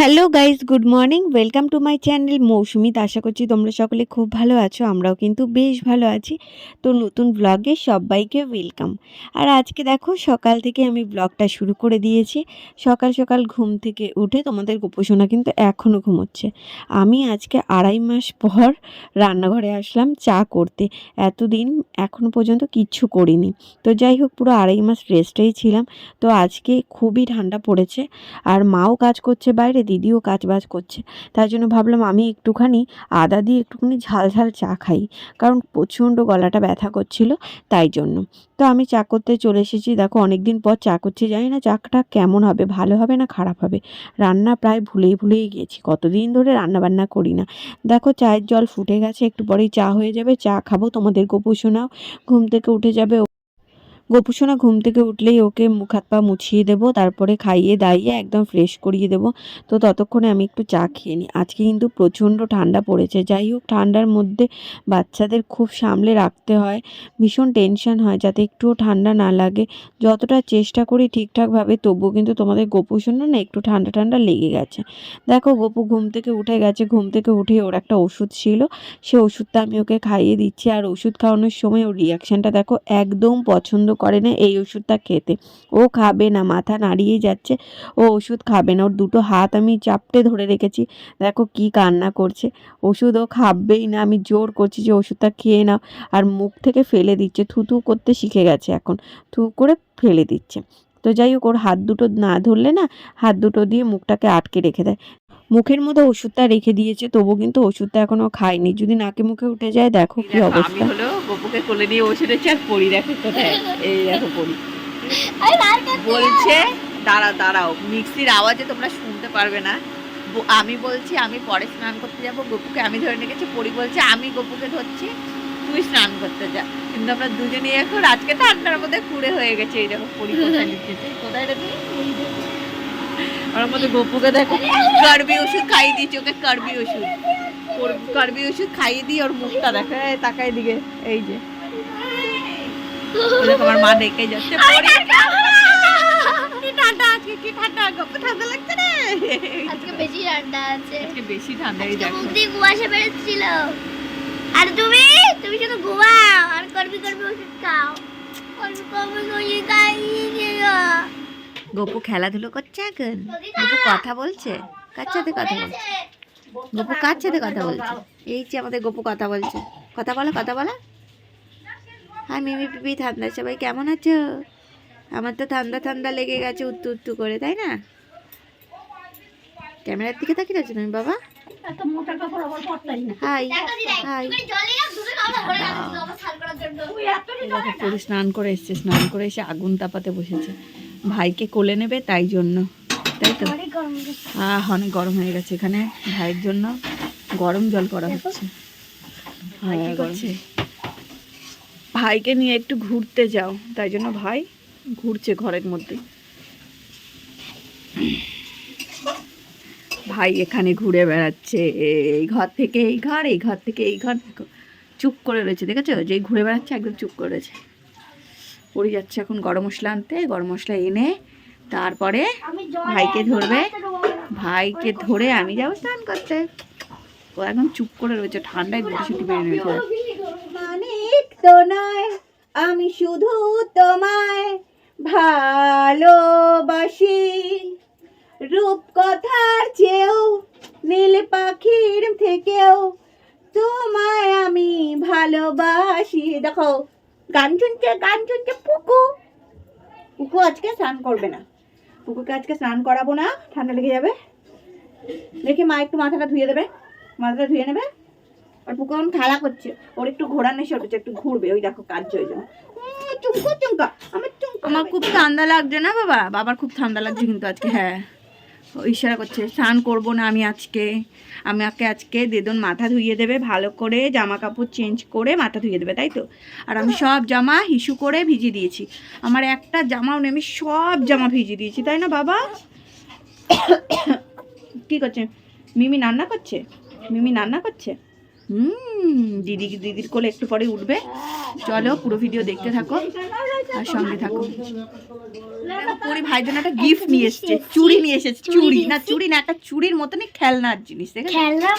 Hello guys good morning welcome to my channel মৌসুমিত আশা করছি তোমরা সকলে খুব ভালো আছো, আমরাও কিন্তু বেশ ভালো আছি। তো নতুন ব্লগে সবাইকে ওয়েলকাম আর আজকে দেখো, সকাল থেকে আমি ব্লগটা শুরু করে দিয়েছি। সকাল সকাল ঘুম থেকে উঠে তোমাদের গোপোষণা কিন্তু এখনও ঘুমোচ্ছে। আমি আজকে আড়াই মাস পর রান্নাঘরে আসলাম চা করতে। এতদিন এখনও পর্যন্ত কিচ্ছু করিনি। তো যাই হোক, পুরো আড়াই মাস রেস্টেই ছিলাম। তো আজকে খুবই ঠান্ডা পড়েছে। আর মাও কাজ করছে বাইরে দিদিও কাজ বাজ করছে। তার জন্য ভাবলাম আমি একটুখানি আদা দিয়ে একটুখানি ঝাল ঝাল চা খাই, কারণ প্রচণ্ড গলাটা ব্যথা করছিল তাই জন্য। তো আমি চা করতে চলে এসেছি। দেখো অনেক দিন পর চা করছি। জানি না চাটা কেমন হবে, ভালো হবে না খারাপ হবে। রান্না প্রায় ভুলেই ভুলেই গিয়েছি। কতদিন ধরে রান্না বান্না করি না। দেখো, চায়ের জল ফুটে গেছে। একটু পরেই চা হয়ে যাবে। চা খাব। তোমাদের গোপুসোনাও ঘুম থেকে উঠে যাবে গোপুসোনা ঘুম থেকে উঠলেই ওকে মুখ হাত পা মুছিয়ে দেবো, তারপরে খাইয়ে দাইয়ে একদম ফ্রেশ করিয়ে দেবো। তো ততক্ষণে আমি একটু চা খেয়ে নিই। আজকে কিন্তু প্রচণ্ড ঠান্ডা পড়েছে। যাই হোক, ঠান্ডার মধ্যে বাচ্চাদের খুব সামলে রাখতে হয়। ভীষণ টেনশন হয় যাতে একটুও ঠান্ডা না লাগে। যতটা চেষ্টা করি ঠিকঠাকভাবে, তবুও কিন্তু তোমাদের গোপুসোনা না একটু ঠান্ডা ঠান্ডা লেগে গেছে। দেখো, গোপু ঘুম থেকে উঠে গেছে। ঘুম থেকে উঠে ওর একটা ওষুধ ছিল। সে ওষুধটা আমি ওকে খাইয়ে দিচ্ছি। আর ওষুধ খাওয়ানোর সময় ওর রিয়াকশানটা দেখো একদম পছন্দ করে না, এই ওষুধটা খেতে। ও খাবে না, মাথা নাড়িয়ে যাচ্ছে, ও ওষুধ খাবে না। ওর দুটো হাত আমি চাপটে ধরে রেখেছি। দেখো কি কান্না করছে। ওষুধ ও খাবেই না, আমি জোর করছি যে ওষুধটা খেয়ে নাও। আর মুখ থেকে ফেলে দিচ্ছে থুথু করতে শিখে গেছে এখন। থু করে ফেলে দিচ্ছে। তো যাই হোক, ওর হাত দুটো না ধরলে না, হাত দুটো দিয়ে মুখটাকে আটকে রেখে দেয়। মুখের মধ্যে ওষুধটা রেখে দিয়েছে তবু কিন্তু ওষুধটা এখনও খায়নি। যদি নাকে মুখে উঠে যায় দেখো কি দেখো, আমি অবস্থা। হলো গপুকে কোলে নিয়ে রয়েছি আর পড়ি দেখো কোথায়। এই দেখো পড়ি বলছে দাঁড়াও দাঁড়াও মিক্সির আওয়াজে তোমরা শুনতে পারবে না। আমি বলছি আমি পরে স্নান করতে যাব গপুকে আমি ধরে রেখেছি পরি বলছে আমি গপুকে ধরছি তুই স্নান করতে যা। কিন্তু আমরা দুজনেই এখন আজকে ঠান্ডার মধ্যে কুড়ে হয়ে গেছে এই দেখো পরি কোথায় কোথায় রে তুই? ওর মধ্যে গপুকে দেখো কার্বি ওষুধ খাইয়ে দিয়েছি ওকে কার্বি ওষুধ। ওর কার্বি ওষুধ খাইয়ে দিয়ে ওর মুখটা দেখো তাকায় দিকে এই যে। আমার মা ডেকে যাচ্ছে ঠান্ডা আজকে কি ঠান্ডা? গপ্প ঠান্ডা লাগছে রে আজকে বেশি ঠান্ডা আছে। আজকে বেশি ঠান্ডা এই দেখো। দিয়ে কুয়াশা বেরোচ্ছিল। আর তুমি? তুমি শুধু ঘুমাও আর করবি করবি ওষুধ খাও। করবি করবি ওষুধ খাইয়ে গপু খেলাধুলো করছে এখন? গপু কথা বলছে? কার সাথে কথা বলছে? গপু কার সাথে কথা বলছে? এই যে আমাদের গপু কথা বলছে। কথা বলো কথা বলো। হ্যাঁ মিমি পিপি ঠান্ডা সবাই কেমন আছো? আমার তো ঠান্ডা ঠান্ডা লেগে গেছে উত্তু উত্তু করে তাই না? ক্যামেরার দিকে তাকিয়ে রয়েছো তুমি বাবা? স্নান করে এসছে স্নান করে এসে আগুন তাপাতে বসেছে। ভাইকে কোলে নেবে তাই জন্য। তাই তো? অনেক গরম আহ অনেক গরম হয়ে গেছে এখানে। ভাইয়ের জন্য গরম জল করা হচ্ছে। হ্যাঁ ভাইকে নিয়ে একটু ঘুরতে যাও। তাই জন্য ভাই ঘুরছে ঘরের মধ্যে। ভাই এখানে ঘুরে বেড়াচ্ছে। এই ঘর থেকে এই ঘর এই ঘর থেকে এই ঘর। চুপ করে রয়েছে। দেখেছ? যেই ঘুরে বেড়াচ্ছে একদম চুপ করে রয়েছে। পড়ে যাচ্ছে এখন গরম মশলা আনতে গরম মশলা এনে তারপরে ভাইকে ধরবে। ভাইকে ধরে আমি যাব স্নান করতে। ও এখন চুপ করে রয়েছে ঠান্ডায় গুটি সুটি বেরিয়ে রয়েছে। মানিক তো নয় আমি শুধু তোমায় ভালোবাসি। রূপ কথার চেয়েও নীল পাখির থেকেও তোমায় আমি ভালোবাসি। দেখো গান শুনছে গান শুনছে পুকু। পুকু আজকে স্নান করবে না। পুকুকে আজকে স্নান করাবো না ঠান্ডা লেগে যাবে। দেখি মা একটু মাথাটা ধুয়ে দেবে। মাথাটা ধুয়ে নেবে। আর পুকুর এখন খেলা করছে। ওর একটু ঘোরার নেশা উঠেছে একটু ঘুরবে। ওই দেখো কাজ হয়ে যাবে। চুমকা চুমকা। আমার চুমকা আমার খুব ঠান্ডা লাগছে না বাবা? বাবার খুব ঠান্ডা লাগছে কিন্তু আজকে হ্যাঁ। ইশারা করছে, স্নান করব না আমি আজকে। আমাকে আজকে দেদন মাথা ধুইয়ে দেবে, ভালো করে জামা কাপড় চেঞ্জ করে মাথা ধুইয়ে দেবে, তাই তো? আর আমি সব জামা হিসু করে ভিজিয়ে দিয়েছি। আমার একটা জামাও নেই, আমি সব জামা ভিজিয়ে দিয়েছি, তাই না বাবা? কি করছে? মিমি রান্না করছে? মিমি রান্না করছে? হুম দিদি দিদির কোলে একটু পরে উঠবে। চলো পুরো ভিডিও দেখতে থাকো আর সঙ্গে থাকো। পরি ভাইয়ের জন্য একটা গিফট নিয়ে এসেছে। চুড়ি নিয়ে এসেছে চুড়ি না চুড়ি। না একটা চুড়ির মতনই খেলনার জিনিস দেখে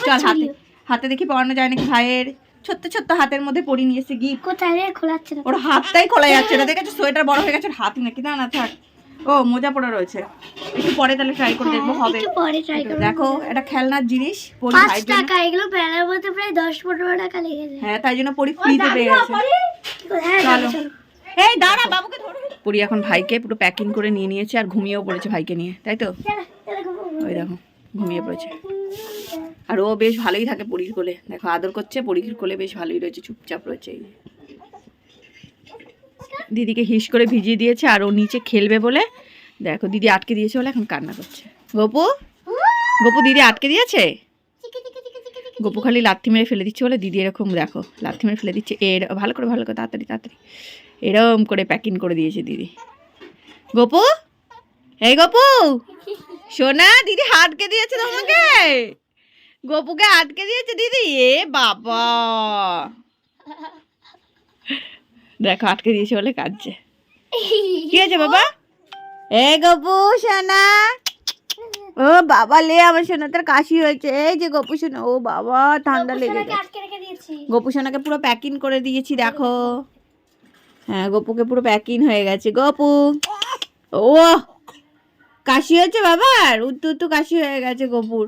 চল হাতে। হাতে দেখি পড়ানো যায় নাকি ভাইয়ের? ছোট্ট ছোট্ট হাতের মধ্যে পরি নিয়ে এসে গিফট কোথায় খোলাচ্ছে ওর হাতটাই খোলা যাচ্ছে না দেখেছ? সোয়েটার বড় হয়ে গেছে হাতই নাকি? না না থাক। ও মোজা পড়া রয়েছে। একটু পরে তাহলে ট্রাই করে দেখব হ্যাঁ, হবে। একটু পরে ট্রাই করব দেখো এটা খেলনার জিনিস পরি টাকা এগুলো বেলার মধ্যে প্রায় দশ পনেরো টাকা লেগে যায়। হ্যাঁ তাই জন্য পরি ফ্রিতে পেয়ে গেছে। হ্যাঁ চলো। এই দাঁড়া বাবুকে ধরে। পুরি এখন ভাইকে পুরো প্যাকিং করে নিয়ে নিয়েছে আর ঘুমিয়েও পড়েছে ভাইকে নিয়ে তাই তো। ওই দেখো ঘুমিয়ে পড়েছে। আর ও বেশ ভালোই থাকে পরীর কোলে। দেখো আদর করছে পরীর কোলে বেশ ভালোই রয়েছে চুপচাপ রয়েছে। এই। দিদিকে হিস করে ভিজিয়ে দিয়েছে আর ও নিচে খেলবে বলে। দেখো, দিদি আটকে দিয়েছে বলে এখন কান্না করছে। গপু? গপু, দিদি আটকে দিয়েছে? গপু খালি লাথি মেরে ফেলে দিচ্ছে বলে দিদি এরকম, দেখো, লাথি মেরে ফেলে দিচ্ছে। এর, ভালো করে ভালো করে, তাড়াতাড়ি তাড়াতাড়ি। এরম করে প্যাকিং করে দিয়েছে দিদি। গপু? এই গপু! সোনা, দিদি আটকে দিয়েছে তোমাকে? গপুকে আটকে দিয়েছে দিদি? এ বাবা! দেখো আটকে দিয়েছে বলে কাঁদছে। কি আছে বাবা? এ গপু সোনা। ও বাবা লে আমার সোনা তোর কাশি হয়েছে। এই যে গপু সোনা ও বাবা ঠান্ডা লেগে গেছে। গপু সোনাকে পুরো প্যাকিং করে দিয়েছি দেখো। হ্যাঁ গপুকে পুরো প্যাকিং হয়ে গেছে। গপু ও কাশি হয়েছে বাবার উত্তু উত্তু কাশি হয়ে গেছে গপুর।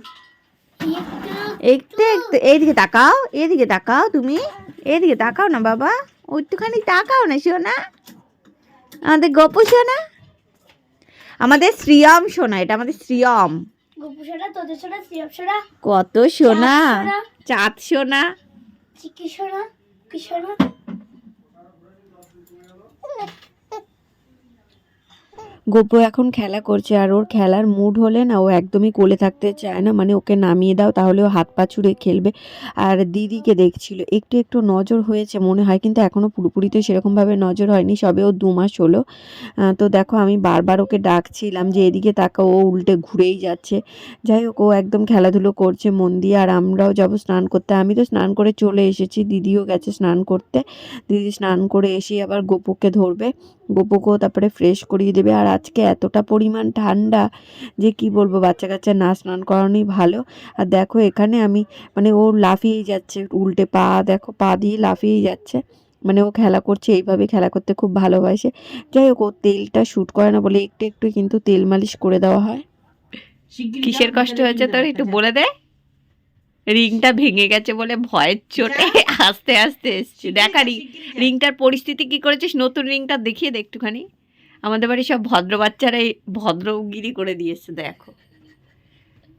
একটু একটু। এইদিকে তাকাও এদিকে তাকাও তুমি। এদিকে তাকাও না বাবা। একটুখানি তাকাও না সোনা আমাদের গপু সোনা আমাদের শ্রিয়ম সোনা এটা আমাদের শ্রিয়ম। সোনা তোদের সোনা সিরপ সোনা কত সোনা চাঁদ সোনা। সোনা গোপু এখন খেলা করছে আর ওর খেলার মুড হলে না ও একদমই কোলে থাকতে চায় না। মানে ওকে নামিয়ে দাও, তাহলে ও হাত পা ছুড়ে খেলবে। আর দিদিকে দেখছিল, একটু একটু নজর হয়েছে মনে হয়, কিন্তু এখনও পুরোপুরি তো সেরকমভাবে নজর হয়নি। সবে ও দু মাস হলো। তো দেখো আমি বারবার ওকে ডাকছিলাম যে এদিকে তাকা ও উল্টে ঘুরেই যাচ্ছে। যাই হোক, ও একদম খেলাধুলো করছে মন দিয়ে আর আমরাও যাব স্নান করতে। আমি তো স্নান করে চলে এসেছি, দিদিও গেছে স্নান করতে। দিদি স্নান করে এসে আবার গোপুকে ধরবে। গোপুকেও তারপরে ফ্রেশ করিয়ে দেবে। আর আজকে এতটা পরিমাণ ঠান্ডা যে কি বলব, বাচ্চা কাচ্চা না স্নান করানোই ভালো। আর দেখো এখানে আমি মানে ও লাফিয়েই যাচ্ছে, উল্টে পা দেখো, পা দিয়ে লাফিয়েই যাচ্ছে। মানে ও খেলা করছে, এইভাবে খেলা করতে খুব ভালোবাসে। যাই হোক, ও তেলটা শ্যুট করে না বলে একটু একটু কিন্তু তেল মালিশ করে দেওয়া হয়। কিসের কষ্ট হয়েছে তোর একটু বলে দে। রিংটা ভেঙে গেছে বলে ভয়ের চোটে আস্তে আস্তে এসছে। দেখা রিং রিংটার পরিস্থিতি কি করেছিস? নতুন রিংটা দেখিয়ে দে একটুখানি। আমাদের বাড়ি সব ভদ্র বাচ্চারাই ভদ্রগিরি করে দিয়েছে দেখো।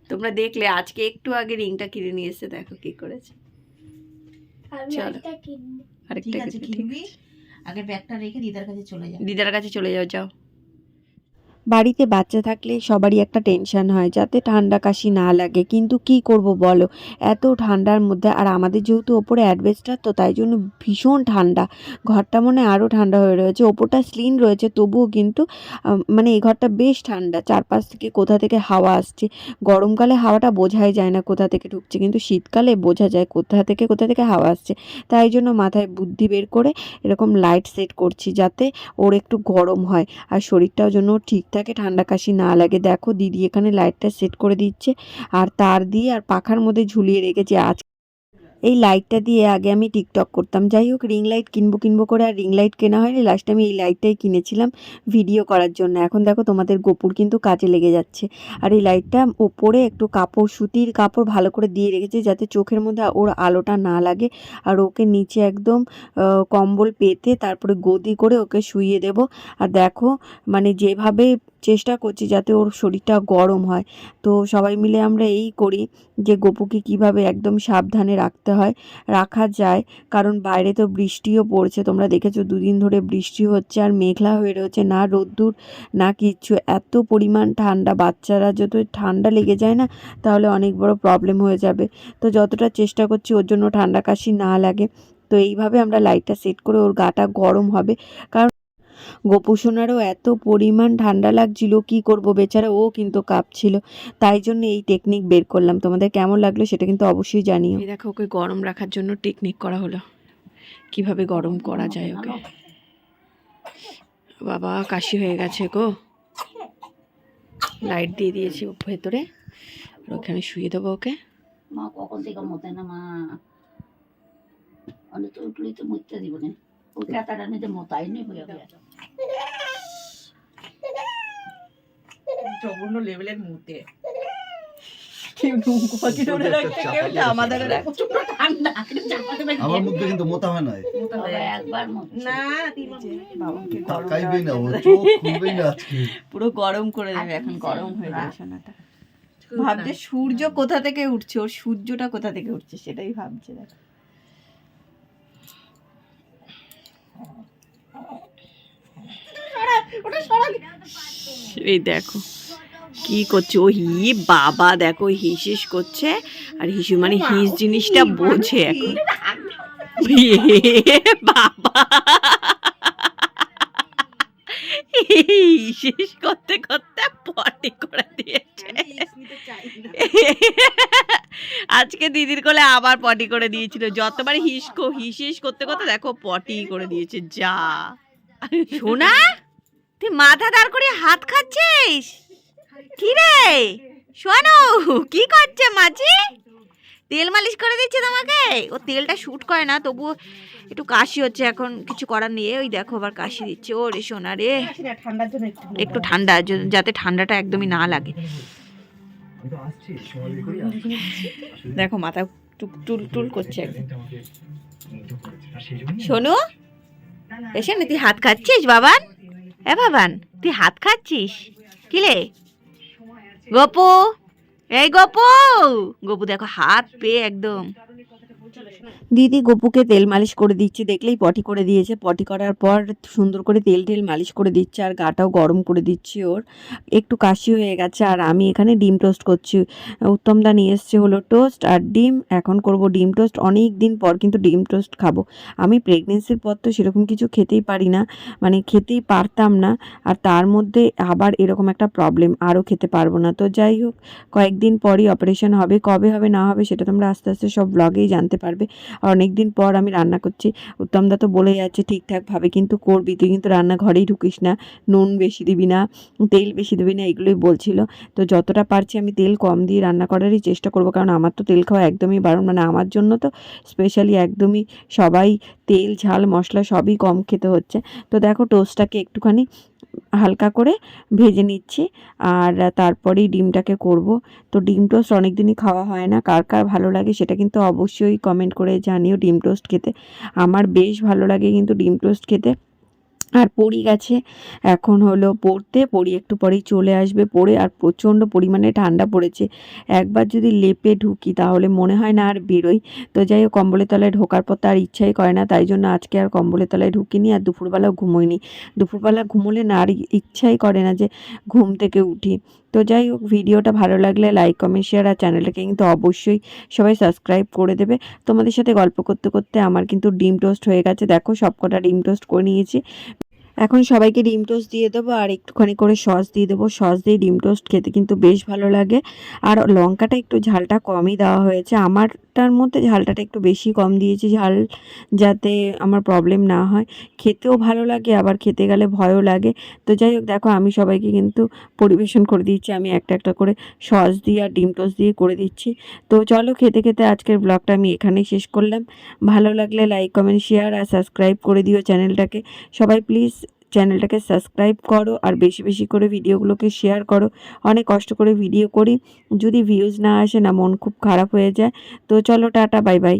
তোমরা দেখলে আজকে একটু আগে রিংটা কিনে নিয়ে এসে দেখো কি করেছে। আমি চলো। একটা আরেকটা ঠিক আছে কিছু ঠিক কিনবি। আগে ব্যাগটা রেখে দিদার কাছে চলে যা। দিদার কাছে চলে যাও যাও। বাড়িতে বাচ্চা থাকলে সবারই একটা টেনশন হয়, যাতে ঠান্ডা কাশি না লাগে। কিন্তু কি করব বলো? এত ঠান্ডার মধ্যে, আর আমাদের যেহেতু ওপরে অ্যাডভেস্টার তো তাই জন্য ভীষণ ঠান্ডা। ঘরটা মনে আরও ঠান্ডা হয়ে রয়েছে। ওপরটা স্লিন রয়েছে, তবুও কিন্তু মানে এই ঘরটা বেশ ঠান্ডা। চারপাশ থেকে কোথা থেকে হাওয়া আসছে? গরমকালে হাওয়াটা বোঝাই যায় না কোথা থেকে ঢুকছে, কিন্তু শীতকালে বোঝা যায় কোথা থেকে কোথা থেকে হাওয়া আসছে। তাই জন্য মাথায় বুদ্ধি বের করে এরকম লাইট সেট করছি, যাতে ওর একটু গরম হয়, আর শরীরটাও যেন ঠিক থাকে, ঠান্ডা কাশি না লাগে। দেখো, দিদি এখানে লাইটটা সেট করে দিচ্ছে। আর তার দিয়ে আর পাখার মধ্যে ঝুলিয়ে রেখেছে। আজ এই লাইটটা দিয়ে আগে আমি টিকটক করতাম। যাই হোক রিং লাইট কিনবো কিনবো করে আর রিং লাইট কেনা হয়নি। লাস্টে আমি এই লাইটটাই কিনেছিলাম ভিডিও করার জন্য। এখন দেখো তোমাদের গোপুর কিন্তু কাজে লেগে যাচ্ছে। আর এই লাইটটা ওপরে একটু কাপড়, সুতির কাপড় ভালো করে দিয়ে রেখেছে যাতে চোখের মধ্যে ওর আলোটা না লাগে। আর ওকে নিচে একদম কম্বল পেতে তারপরে গদি করে ওকে শুইয়ে দেব। আর দেখো মানে যেভাবে চেষ্টা করছি যাতে ওর শরীরটা গরম হয়। তো সবাই মিলে আমরা এই করি যে গপুকে কীভাবে একদম সাবধানে রাখতে হয়, রাখা যায়। কারণ বাইরে তো বৃষ্টিও পড়ছে, তোমরা দেখেছ দুদিন ধরে বৃষ্টি হচ্ছে আর মেঘলা হয়ে রয়েছে, না রোদ্দুর, না কিচ্ছু। এত পরিমাণ ঠান্ডা, বাচ্চারা যত ঠান্ডা লেগে যায় না, তাহলে অনেক বড় প্রবলেম হয়ে যাবে। তো যতটা চেষ্টা করছি ওর জন্য ঠান্ডা কাশি না লাগে। তো এইভাবে আমরা লাইটটা সেট করে ওর গাটা গরম হবে। কারণ গোপুসোনারও এত পরিমাণ ঠান্ডা লাগছিল কি করব? বেচারা ও কিন্তু কাঁপছিল। তাই জন্য এই টেকনিক বের করলাম। তোমাদের কেমন লাগল সেটা কিন্তু অবশ্যই জানিও। দেখো ওকে গরম রাখার জন্য টেকনিক করা হলো। কীভাবে গরম করা যায় ওকে? বাবা কাশি হয়ে গেছে গো। লাইট দিয়ে দিয়েছি ও ভেতরে। আর ওখানে শুয়ে দেবো ওকে। মা কখন থেকে মতে না মা? অনেক তো উঠলি তো মরতে দিব না। নিতে মতাই নেই হয়ে জঘন্য লেভেলের মুতে কেউ নুঙ্কুপাকে ধরে রাখছে কেউ জামা ধরে রাখছে ঠান্ডা আমার মুখে কিন্তু মোটা হয় না। তবে একবার না বাবাকে না ও চোখ খুলবেই না আজকে। পুরো গরম করে দেবে এখন গরম হয়ে যাবে সোনাটা ভাবছে সূর্য কোথা থেকে উঠছে ওর সূর্যটা কোথা থেকে উঠছে সেটাই ভাবছে দেখো। এই দেখো কি করছে ও হি বাবা দেখো হিসিস করছে আর হিসু মানে হিস জিনিসটা বোঝে এখন বাবা হিসিস করতে করতে পটি করে দিয়েছে আজকে দিদির কোলে আবার পটি করে দিয়েছিল যতবার হিসকো হিস হিস করতে করতে দেখো পটি করে দিয়েছে যা শোনা তুই মাথা দাঁড় করে হাত খাচ্ছিস? কি রে? শোনো, কি করছে মাছি? তেল মালিশ করে দিচ্ছে তোমাকে? ও তেলটা শুট করে না তবু একটু কাশি হচ্ছে এখন, কিছু করার নেই। ওই দেখো, আবার কাশি দিচ্ছে। ও রে সোনা রে। একটু ঠান্ডা যাতে ঠান্ডাটা একদমই না লাগে। দেখো, মাথা টুক, টুল টুল করছে শোনো, এসে না, তুই হাত খাচ্ছিস, বাবান? এ বাবান তুই হাত খাচ্ছিস? কিলে গপু? এই গপু! গপু দেখো হাত পেয়ে একদম দিদি গপুকে তেল মালিশ করে দিচ্ছে, দেখলেই পটি করে দিয়েছে। পটি করার পর সুন্দর করে তেল টেল মালিশ করে দিচ্ছে আর গাটাও গরম করে দিচ্ছি ওর। একটু কাশি হয়ে গেছে আর আমি এখানে ডিম টোস্ট করছি। উত্তমদা নিয়ে এসছে হলো টোস্ট আর ডিম। এখন করব ডিম টোস্ট। অনেক দিন পর কিন্তু ডিম টোস্ট খাব। আমি প্রেগনেন্সির পর তো সেরকম কিছু খেতেই পারি না মানে খেতেই পারতাম না। আর তার মধ্যে আবার এরকম একটা প্রবলেম আরও খেতে পারব না। তো যাই হোক, কয়েকদিন পরই অপারেশন হবে। কবে হবে না হবে সেটা তোমরা আস্তে আস্তে সব ব্লগেই জানতে পারবে। আর অনেক দিন পর আমি রান্না করছি। উত্তমদা তো বলেই যাচ্ছে ঠিকঠাকভাবে কিন্তু করবি। তুই কিন্তু রান্না ঘরেই ঢুকিস না। নুন বেশি দিবি না, তেল বেশি দিবি না, এগুলোই বলছিল। তো যতটা পারছি আমি তেল কম দিয়ে রান্না করারই চেষ্টা করব। কারণ আমার তো তেল খাওয়া একদমই বারণ। মানে আমার জন্য তো স্পেশালি একদমই সবাই তেল, ঝাল, মশলা সবই কম খেতে হচ্ছে। তো দেখো টোস্টটাকে একটুখানি হালকা করে ভেজে নিচ্ছি আর তারপরেই ডিমটাকে করব। তো ডিম টোস্ট অনেক দিনই খাওয়া হয় না, কার কার ভালো লাগে সেটা কিন্তু অবশ্যই কমেন্ট করে জানিও ডিম টোস্ট খেতে। আমার বেশ ভালো লাগে কিন্তু ডিম টোস্ট খেতে। আর পড়ি গেছে। এখন হলো পড়তে, পড়ি একটু পরেই চলে আসবে পড়ে। আর প্রচণ্ড পরিমাণে ঠান্ডা পড়েছে। একবার যদি লেপে ঢুকি তাহলে মনে হয় না আর বেরোই। তো যাই হোক, কম্বলের তলায় ঢোকার পর তো আর ইচ্ছাই করে না। তাই জন্য আজকে আর কম্বলের তলায় ঢুকিনি আর দুপুরবেলাও ঘুমোইনি। দুপুরবেলা ঘুমোলে না আর ইচ্ছাই করে না যে ঘুম থেকে উঠি। তো যাই হোক, ভিডিওটা ভালো লাগলে লাইক কমেন্ট শেয়ার আর চ্যানেলটাকে কিন্তু অবশ্যই সবাই সাবস্ক্রাইব করে দেবে। তোমাদের সাথে গল্প করতে করতে আমার কিন্তু ডিম টোস্ট হয়ে গেছে। দেখো সবকটা ডিম টোস্ট করে নিয়েছি। এখন সবাইকে ডিম টোস্ট দিয়ে দেবো আর একটুখানি করে সস দিয়ে দেবো। সস দিয়ে ডিম টোস্ট খেতে কিন্তু বেশ ভালো লাগে। আর লঙ্কাটা একটু ঝালটা কমই দেওয়া হয়েছে। আমারটার মধ্যে ঝালটাটা একটু বেশি কম দিয়েছি ঝাল যাতে আমার প্রবলেম না হয়। খেতেও ভালো লাগে, আবার খেতে গেলে ভয়ও লাগে। তো যাই হোক, দেখো আমি সবাইকে কিন্তু পরিবেশন করে দিচ্ছি। আমি একটা একটা করে সস দিয়ে আর ডিম টোস্ট দিয়ে করে দিচ্ছি। তো চলো খেতে খেতে আজকের ব্লগটা আমি এখানেই শেষ করলাম। ভালো লাগলে লাইক কমেন্ট শেয়ার আর সাবস্ক্রাইব করে দিও চ্যানেলটাকে। সবাই প্লিজ চ্যানেলটাকে সাবস্ক্রাইব করো আর বেশি বেশি করে ভিডিওগুলোকে শেয়ার করো। অনেক কষ্ট করে ভিডিও করি। যদি ভিউজ না আসে না, মন খুব খারাপ হয়ে যায়। তো চলো, টাটা বাই বাই